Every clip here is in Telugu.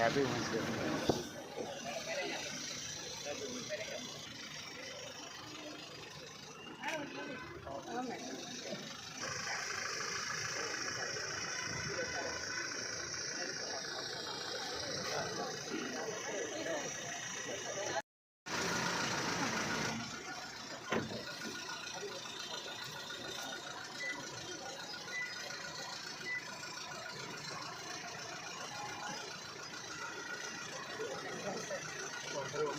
Cabe um. Oh, my God.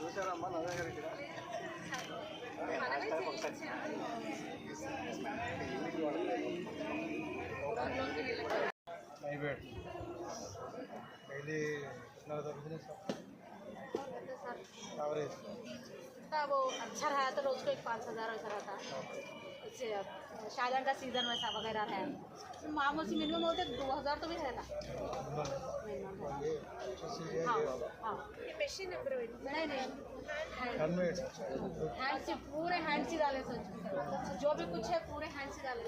చూసారమ్మా నా దగ్గర ఇక్కడ ప్రైవేట్ డైలీ कितना होता बिजनेस एवरेज था वो अच्छा रहा तो रोज को एक पाँच हज़ार वैसा रहता शादियों का सीज़न वैसा वगैरह है। मामूल मिनिमम होते दो हज़ार तो भी रहता मिनिमम है। हाँ। हाँ नहीं। नहीं पूरे हैंड से डाले सर। जो भी कुछ है, पूरे हैंड से डाले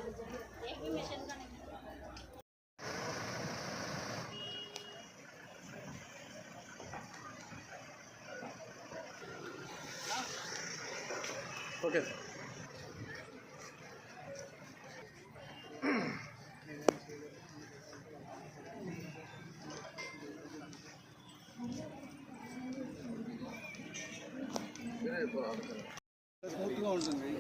एक मशीन का नहीं। ఓకే ఢకాలే ఉంటుంది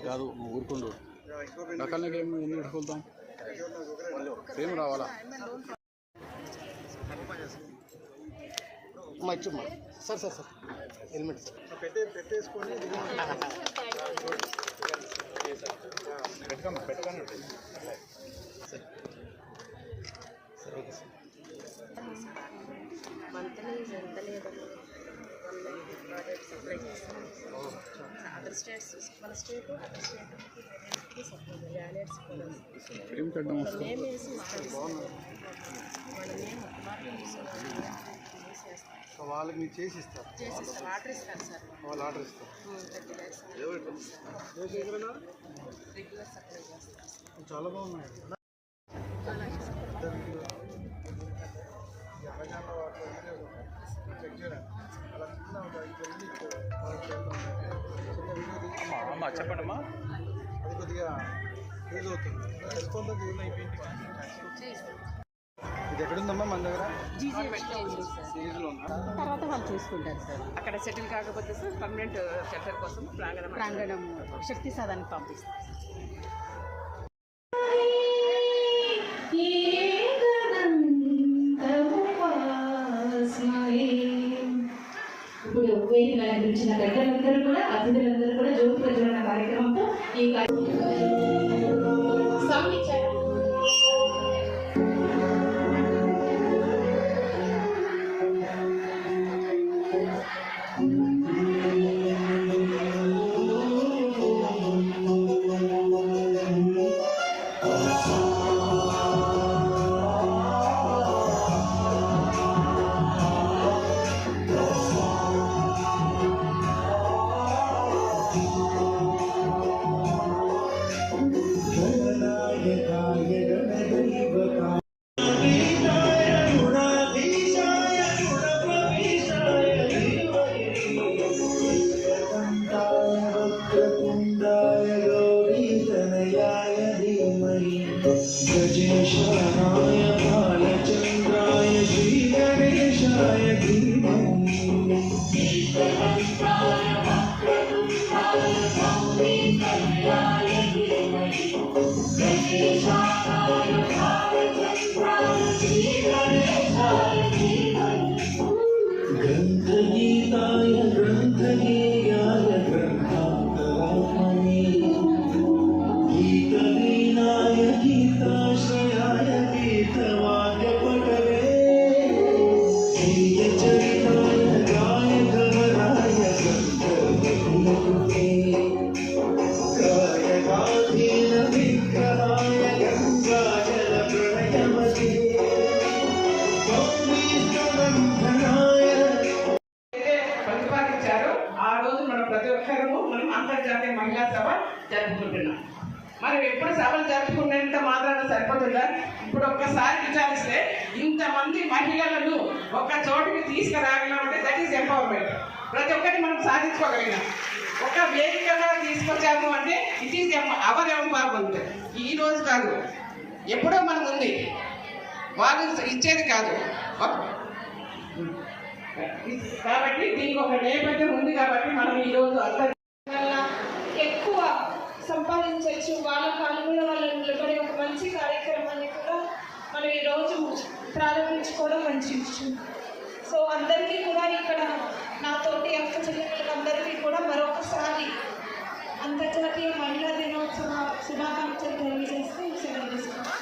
కాదు నువ్వు ఊరుకుండు. ఢకల్ని ఏమి ఎన్ని ఢకొలుతాం రావాలా? అమ్మా ఇచ్చమ్మా sir sir sir. Helmet sir. పెట్టే పెట్టేసుకొని పెట్టుకోండి పెట్టుకోండి సరే ఓకే సార్ మంత్లీ ఎంత లేదండి ప్రాజెక్ట్ సప్లై చేస్తాం అదర్ స్టేట్స్ మన state other state supply granites కూడా ఏం కట్టడం వస్తుంది నేమ్ వేసి ఇస్తారు వాళ్ళ నేమ్ ఒక మాత్రం తీసుకోవాలి సో వాళ్ళకి మీరు చేసి ఇస్తారు. ఆర్డర్ ఇస్తారు సార్. వాళ్ళు ఆర్డర్ ఇస్తారు. థర్టీ ల్యాక్స్ రెగ్యులర్ సప్లై చేస్తారు. చాలా బాగున్నాయి. ఈ అమెజాన్లో వాటిలో వీడియోస్ ఉన్నాయి చెక్ చేయడానికి అలా చిన్న ఒక ఐదు నిమిషాలు వాళ్ళకి చేద్దాం. చిన్న వీడియో తీసి అమ్మా చెప్పండి అమ్మా అది కొద్దిగా యూజ్ అవుతుంది. సెల్ ఫోన్తో యూజ్ అయిపోయింది ఇది ఎక్కడుందమ్మా మన దగ్గర? జీజీహెచ్లో ఉంది సార్. సీరీస్లో ఉందా? తర్వాత వాళ్ళు చూసుకుంటారు సార్. అక్కడ సెటిల్ కాకపోతే సార్ పర్మనెంట్ షెల్టర్ కోసం ప్రాంగణం ప్రాంగణం శక్తి సాధానికి పంపిస్తారు. ఇప్పుడు వేదిక అలంకరించిన పెద్దలందరూ కూడా అతిథులందరూ కూడా జ్యోతి ప్రజ్వలన కార్యక్రమంతో ఈ Yeah. ఎంపవర్మెంట్ ప్రతి ఒక్కటి మనం సాధించుకోగలిగినాం. ఒక వేదికగా తీసుకొచ్చాము అంటే ఇట్ ఈస్ అవర్ ఎంపవర్మెంట్ ఈ రోజు కాదు. ఎప్పుడో మనం ఉంది. వాళ్ళు ఇచ్చేది కాదు. కాబట్టి దీనికి ఒక నేపథ్యం ఉంది కాబట్టి మనం ఈరోజు రోజు వల్ల ఎక్కువ సంపాదించవచ్చు. వాళ్ళ కాలంలో వాళ్ళని వాళ్ళు నిలబడే ఒక మంచి కార్యక్రమాన్ని కూడా మనం ఈరోజు ప్రారంభించుకోవడం మంచి విషయం సో అందరికీ కూడా ఇక్కడ నాతోటి అక్క చెల్లెళ్ళందరికీ కూడా మరొకసారి అంతర్జాతీయ మహిళా దినోత్సవ శుభాకాంక్షలు తెలియజేస్తూ సెలవు తీసుకుంటాం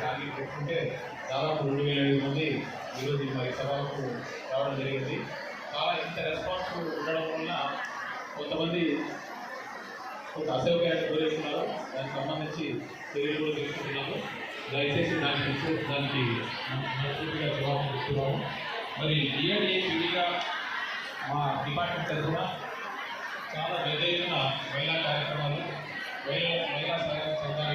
దానికి పెట్టుకుంటే దాదాపు రెండు వేల ఐదు మంది ఈరోజు మరి సభకు రావడం జరిగింది. చాలా ఇంత రెస్పాన్స్ ఉండడం వల్ల కొంతమంది కొంత అసౌకర్యానికి గురవుతున్నారు. దానికి సంబంధించి చర్యలు కూడా తీసుకుంటున్నారు దయచేసి దానికి దానికి మనస్ఫూర్తిగా జవాబు ఇస్తున్నాము మరి డిఆర్ఏ పీడిగా మా డిపార్ట్మెంట్ తరఫున చాలా పెద్ద ఎత్తున మహిళా కార్యక్రమాలు మహిళా మహిళా సహాయ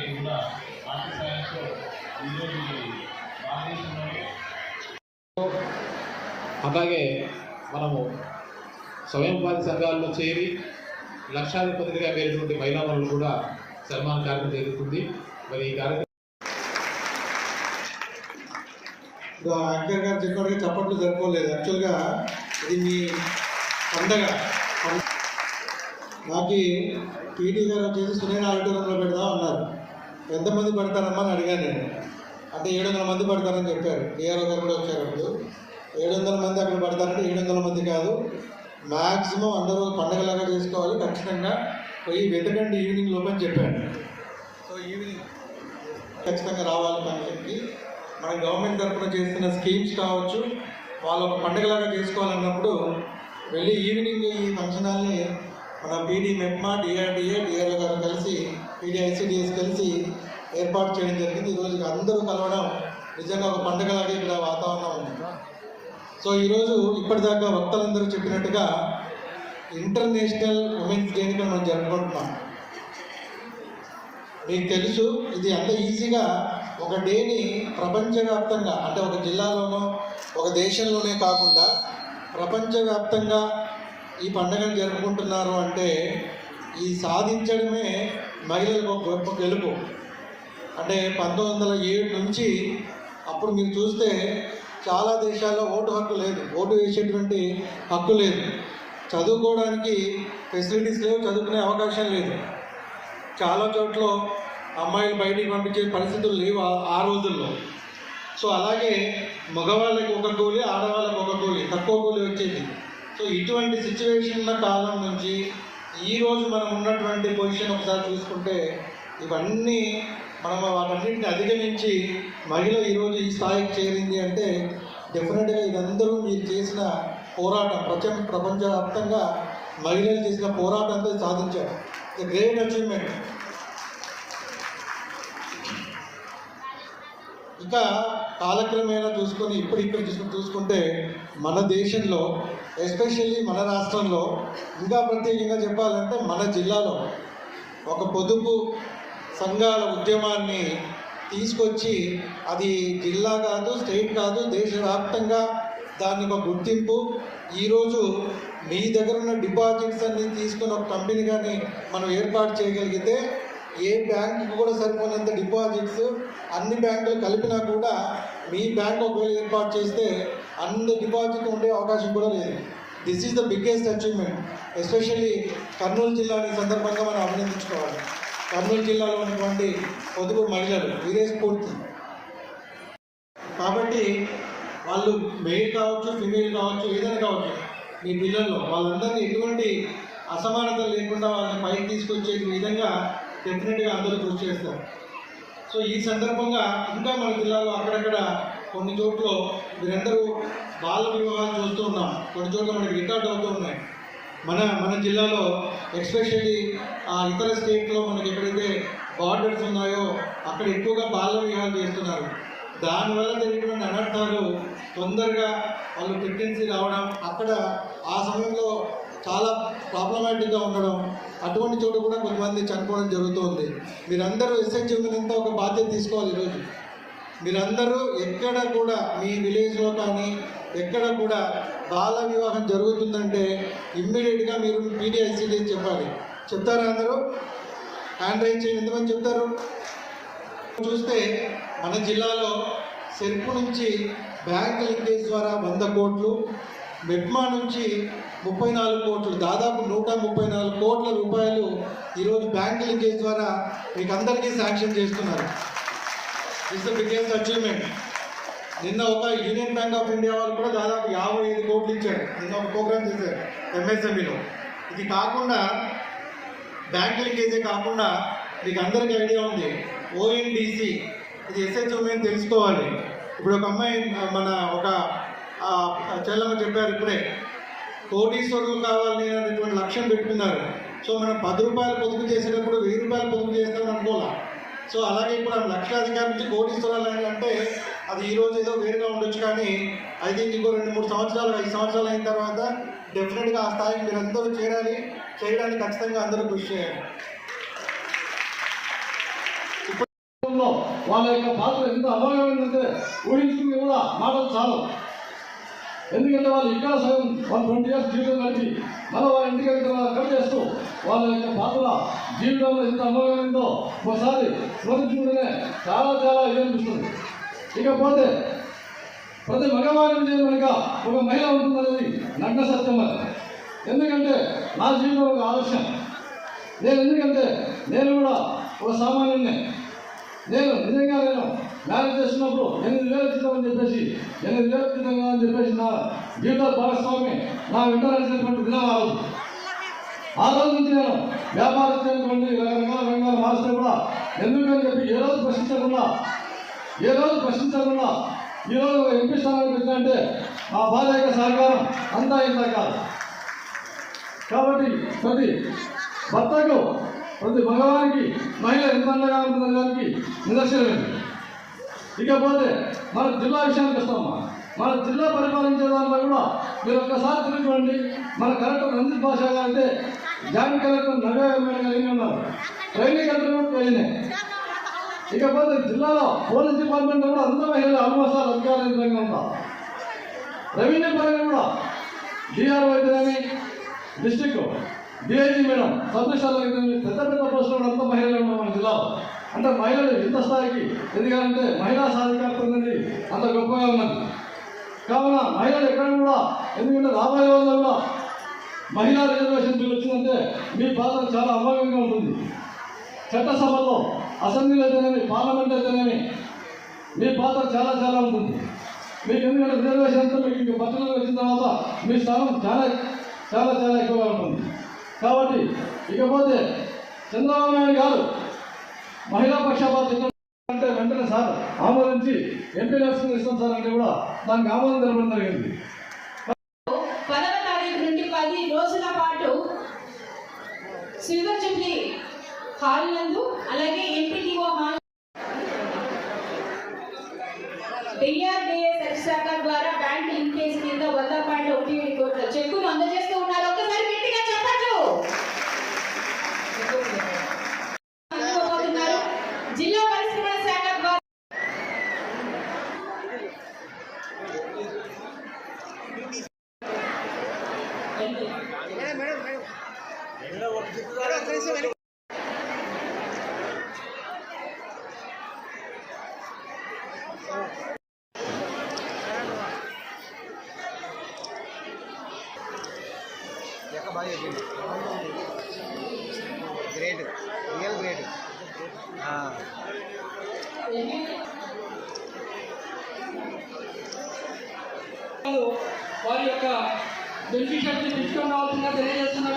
అలాగే మనము స్వయం ఉపాధి సంఘాల్లో చేరి లక్షాధిపతిగా వేరేటువంటి మహిళా వనరులు కూడా సన్మాన కార్యక్రమం జరుగుతుంది. మరి ఈ కార్యక్రమం ఇప్పుడు యాంకర్ గారు చెప్పడానికి చప్పట్లు సరిపోలేదు యాక్చువల్గా ఇది మీ పండగ. నాకు టీడీ గారు వచ్చేసి సునీల్ ఆడిటోరియంలో పెడదాం అన్నారు. ఎంతమంది పడతారమ్మా అని అడిగాను నేను. అంటే ఏడు వందల మంది పడతారని చెప్పారు. ఏఆర్ఓ గారు కూడా వచ్చారు అప్పుడు. ఏడు వందల మంది అక్కడ పడతారంటే ఏడు వందల మంది కాదు. మ్యాక్సిమం అందరూ పండగలాగా చేసుకోవాలి. ఖచ్చితంగా పోయి వెతకండి ఈవినింగ్ లోపని చెప్పాను. సో ఈవినింగ్ ఖచ్చితంగా రావాలి ఫంక్షన్కి మన గవర్నమెంట్ తరఫున చేస్తున్న స్కీమ్స్ కావచ్చు వాళ్ళు ఒక పండుగలాగా చేసుకోవాలన్నప్పుడు వెళ్ళి ఈవినింగ్ ఈ ఫంక్షన్ హాల్ని మన పీడీ మెప్మా డిఆర్డిఏ డిఆర్ఓ గారు కలిసి పీడీ ఐసీడిఎస్ కలిసి ఏర్పాటు చేయడం జరిగింది. ఈరోజు అందరూ కలవడం నిజంగా ఒక పండుగలాగే ఇక్కడ వాతావరణం ఉంది. సో ఈరోజు ఇప్పటిదాకా వక్తలందరూ చెప్పినట్టుగా ఇంటర్నేషనల్ ఉమెన్స్ డేని కూడా మనం జరుపుకుంటున్నాం. మీకు తెలుసు ఇది అంత ఈజీగా ఒక డేని ప్రపంచవ్యాప్తంగా అంటే ఒక జిల్లాలోనో ఒక దేశంలోనే కాకుండా ప్రపంచవ్యాప్తంగా ఈ పండుగను జరుపుకుంటున్నారు అంటే ఈ సాధించడమే మహిళలకు ఒక గొప్ప గెలుపు. అంటే పంతొమ్మిది వందల ఏడు నుంచి అప్పుడు మీరు చూస్తే చాలా దేశాల్లో ఓటు హక్కు లేదు. ఓటు వేసేటువంటి హక్కు లేదు. చదువుకోవడానికి ఫెసిలిటీస్ లేవు చదువుకునే అవకాశం లేదు. చాలా చోట్ల అమ్మాయిలు బయటికి పంపించే పరిస్థితులు లేవు ఆ- రోజుల్లో. సో అలాగే మగవాళ్ళకి ఒక కూలి ఆడవాళ్ళకి ఒక కూలి తక్కువ కూలి వచ్చేది. సో ఇటువంటి సిచ్యువేషన్ల కాలం నుంచి ఈరోజు మనం ఉన్నటువంటి పొజిషన్ ఒకసారి చూసుకుంటే ఇవన్నీ మనం వాటన్నింటిని అధిగమించి మహిళ ఈరోజు ఈ స్థాయికి చేరింది అంటే డెఫినెట్గా ఇదందరూ మీరు చేసిన పోరాటం ప్రపంచ ప్రపంచవ్యాప్తంగా మహిళలు చేసిన పోరాటంతో సాధించారు. ద గ్రేట్ అచీవ్మెంట్ ఇక కాలక్రమేణా చూసుకొని ఇప్పుడు ఇక్కడ చూసుకుని చూసుకుంటే మన దేశంలో ఎస్పెషల్లీ మన రాష్ట్రంలో ఇంకా ప్రత్యేకంగా చెప్పాలంటే మన జిల్లాలో ఒక పొదుపు సంఘాల ఉద్యమాన్ని తీసుకొచ్చి అది జిల్లా కాదు స్టేట్ కాదు దేశవ్యాప్తంగా దాని ఒక గుర్తింపు. ఈరోజు మీ దగ్గర ఉన్న డిపాజిట్స్ అన్ని తీసుకుని ఒక కంపెనీ కానీ మనం ఏర్పాటు చేయగలిగితే ఏ బ్యాంకు కూడా సరిపోయినంత డిపాజిట్స్ అన్ని బ్యాంకులు కలిపినా కూడా మీ బ్యాంక్ ఒకవేళ ఏర్పాటు చేస్తే అన్ని డిపాజిట్ ఉండే అవకాశం కూడా లేదు. This is the biggest achievement especially Kurnool జిల్లాని సందర్భంగా మనం అభినందించుకోవాలి. కర్నూలు జిల్లాలో ఉన్నటువంటి పొదుపు మహిళలు వీరే స్ఫూర్తి కాబట్టి వాళ్ళు మెయిల్ కావచ్చు ఫిమేల్ కావచ్చు ఏదైనా కావచ్చు మీ పిల్లల్లో వాళ్ళందరినీ ఎటువంటి అసమానత లేకుండా వాళ్ళని పైకి తీసుకొచ్చే విధంగా డెఫినెట్గా అందరూ కృషి చేస్తారు. సో ఈ సందర్భంగా ఇంకా మన జిల్లాలో అక్కడక్కడ కొన్ని చోట్ల మీరందరూ బాల వివాహాలు చూస్తూ ఉన్నాం. కొన్ని చోట్ల మనకి రికార్డ్ అవుతూ ఉన్నాయి. మన మన జిల్లాలో ఎస్పెషల్లీ ఆ ఇతర స్టేట్లో మనకి ఎక్కడైతే బార్డర్స్ ఉన్నాయో అక్కడ ఎక్కువగా బాల వివాహాలు చేస్తున్నారు. దానివల్ల జరిగినటువంటి అనర్థాలు తొందరగా వాళ్ళు ప్రెగ్నెన్సీ రావడం అక్కడ ఆ సమయంలో చాలా ప్రాబ్లమాటిక్గా ఉండడం అటువంటి చోట కూడా కొంతమంది చనిపోవడం జరుగుతుంది. మీరందరూ ఎస్హెచ్ అంతా ఒక బాధ్యత తీసుకోవాలి ఈరోజు. మీరందరూ ఎక్కడ కూడా మీ విలేజ్లో కానీ ఎక్కడ కూడా బాల వివాహం జరుగుతుందంటే ఇమ్మీడియట్గా మీరు పీడిఐసీడీ చెప్పాలి. చెప్తారా అందరూ? హ్యాండ్ రైజ్ చేయండి. ఎంతమంది చెప్తారు? చూస్తే మన జిల్లాలో సెర్పు నుంచి బ్యాంక్ లింకేజ్ ద్వారా వంద కోట్లు మెట్మా నుంచి ముప్పై నాలుగు కోట్లు దాదాపు నూట ముప్పై నాలుగు కోట్ల రూపాయలు ఈరోజు బ్యాంక్ లింకేజ్ ద్వారా మీకు అందరికీ శాంక్షన్ చేస్తున్నారు ఇస్ ద బిగ్గెస్ట్ అచీవ్మెంట్ నిన్న ఒక యూనియన్ బ్యాంక్ ఆఫ్ ఇండియా వాళ్ళు కూడా దాదాపు యాభై ఐదు కోట్లు ఇచ్చారు. నిన్న ఒక ప్రోగ్రామ్ చేశారు ఎంఎస్ఎంఈలో ఇది కాకుండా బ్యాంక్ లింకేజే కాకుండా మీకు అందరికీ ఐడియా ఉంది. ఓఎన్డిసి ఇది ఎస్హెచ్ తెలుసుకోవాలి. ఇప్పుడు ఒక అమ్మాయి మన ఒక చెల్లమ్మ చెప్పారు ఇప్పుడే కోటీశ్వరులు కావాలి అనేటువంటి లక్ష్యం పెట్టుకున్నారు. సో మనం పది రూపాయలు పొదుపు చేసేటప్పుడు వెయ్యి రూపాయలు పొదుపు చేస్తామని అనుకోవాలి? సో అలాగే ఇప్పుడు లక్షాధికారి నుంచి కోటీశ్వరాలు అంటే అది ఈ రోజు ఏదో వేరుగా ఉండొచ్చు కానీ ఐ థింక్ ఇంకో రెండు మూడు సంవత్సరాలు ఐదు సంవత్సరాలు అయిన తర్వాత డెఫినెట్గా ఆ స్థాయికి మీరు చేరాలి. చేయడానికి ఖచ్చితంగా అందరూ కృషి చేయాలి. వాళ్ళ యొక్క పాత్ర ఎంత అమోఘమైందంటే ఊహించుకుని కూడా మాటలు చాలు. ఎందుకంటే వాళ్ళు ఇక్కడ సగం వన్ ట్వంటీ ఇయర్స్ జీవితం గడిపి మళ్ళీ వాళ్ళ ఇంటికి వెళ్తే కట్ చేస్తూ వాళ్ళ యొక్క పాత్ర జీవితంలో ఎంత అమోఘమైందో ఒకసారి స్మరించుకుంటేనే చాలా చాలా ఇది అనిపిస్తుంది. ఇకపోతే ప్రతి మగవారి విజయం వెనుక ఒక మహిళ ఉంటుందనేది నగ్న సత్యం అది. ఎందుకంటే నా జీవితంలో ఒక ఆదర్శం నేను ఎందుకంటే నేను కూడా ఒక సామాన్యుడిని నేను నిజంగా నేను మ్యారేజ్ చేసినప్పుడు ఎనిమిది వేలు ఇచ్చినాం అని చెప్పేసి ఎనిమిది వేలు ఇచ్చినాం అని చెప్పేసి నా జీవిత భాగస్వామి నా వెంట నడిచినటువంటి దినం ఆ రోజు. ఆ రోజు నుంచి నేను వ్యాపారం చేయటువంటి రకరకాల రంగాలు మారిస్తే కూడా ఎందుకని చెప్పి ఏ రోజు ప్రశ్నించకుండా ఏ రోజు ప్రశ్నించకుండా ఈ రోజు ఒక ఎంపీ స్థానానికి వచ్చిందంటే మా భార్య యొక్క సహకారం అంతా ఇంత కాదు. కాబట్టి ప్రతి భర్తకు ప్రతి మగవానికి మహిళ ఎంత అండగా ఉంటుందనే దానికి నిదర్శనమైంది ఇకపోతే మన జిల్లా విషయానికి వస్తామా మన జిల్లా పరిపాలించే దాంట్లో కూడా మీరు ఒక్కసారి తిరుగుకోండి మన కలెక్టర్ రంజిత్ భాష గారు అంటే జాయింట్ కలెక్టర్ నవ్య కలిగి ఉన్నారు ట్రైనింగ్ కలెక్టర్ కూడా ట్రైనే ఇకపోతే జిల్లాలో పోలీస్ డిపార్ట్మెంట్ కూడా అందరూ మహిళలు ఆల్మోస్ట్ ఆల్ అధికారంగా ఉంటారు రెవెన్యూ పరంగా కూడా డిఆర్ అయితేనేమి డిస్టిక్ డిఐజీ మేడం సబ్మిషన్లు అయితేనేమి పెద్ద పెద్ద పోస్టులు అంత మహిళలు ఉన్నారు మన జిల్లాలో. అంటే మహిళలు ఎంత స్థాయికి ఎదిగారంటే మహిళా సాధికారత అనేది అంత గొప్పగా ఉన్నది. కావున మహిళలు ఎక్కడ కూడా ఎందుకంటే రాబోయే రోజుల్లో కూడా మహిళా రిజర్వేషన్ బిల్ వచ్చిందంటే మీ పాత్ర చాలా అమోఘంగా ఉంటుంది. చట్టసభల్లో అసెంబ్లీలో అయితేనేమి పార్లమెంట్ అయితేనేమి మీ పాత్ర చాలా చాలా ఉంటుంది. మీకు ఎందుకంటే రిజర్వేషన్ మీకు ఇంకా పట్టణంలో వచ్చిన తర్వాత మీ స్థానం చాలా చాలా చాలా ఎక్కువగా ఉంటుంది. కాబట్టి ఇకపోతే చంద్రబాబు నాయుడు గారు మహిళా పక్షపాత అంటే వెంటనే సార్ ఆమోదించి ఎంపీ ఎలక్షన్ ఇస్తాం సార్ అంటే కూడా దానికి ఆమోదం తెలపడం జరిగింది. డిఆర్డిఏ శాఖ ద్వారా బ్యాంక్ లింకేజ్ కింద వంద పాయింట్ ఒకటి ఏడు కోట్ల చెక్కును అందజేస్తూ ఉన్నారు ఒక్కసారి గట్టిగా చెప్పట్లు అందుకోబోతున్నారు జిల్లా పరిశ్రమల శాఖ ద్వారా గ్రేట్ రియల్ గ్రేట్ వారి యొక్క బెనిఫిషియర్స్ తీసుకొని రావాల్సిందిగా తెలియజేస్తున్నాము